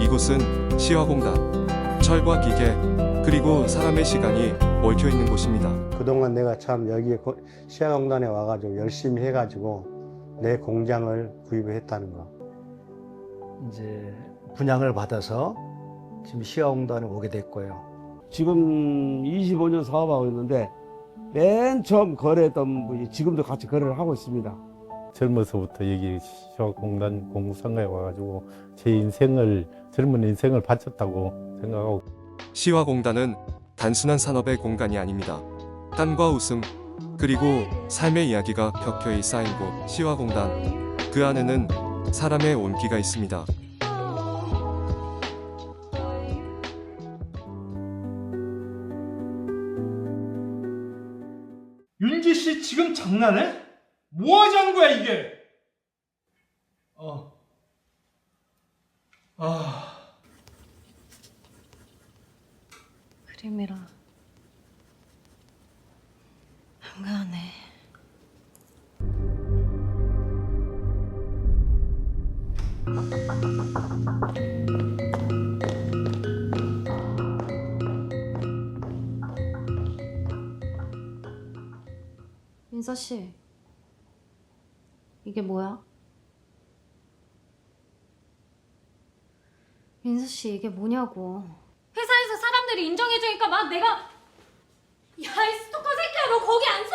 이곳은 시화공단. 철과 기계, 그리고 사람의 시간이 얽혀 있는 곳입니다. 그동안 내가 참 여기 에 시야공단에 와가지고 열심히 해가지고 내 공장을 구입을 했다는 거. 이제 분양을 받아서 지금 시야공단에 오게 됐고요. 지금 25년 사업하고 있는데 맨 처음 거래했던 분이 지금도 같이 거래를 하고 있습니다. 젊어서부터 여기 시화공단 공상가에 와가지고 제 인생을 젊은 인생을 바쳤다고 생각하고 시화공단은 단순한 산업의 공간이 아닙니다. 땀과 웃음, 그리고 삶의 이야기가 켜켜이 쌓인 곳 시화공단. 그 안에는 사람의 온기가 있습니다. 윤지 씨 지금 장난해? 뭐 하자는 거야 이게? 어. 아. 그림이라 한가하네. 민서 씨, 이게 뭐야? 민서 씨, 이게 뭐냐고. 사람들이 인정해주니까 막 내가 야 이 스토커 새끼야 너 거기 안 서?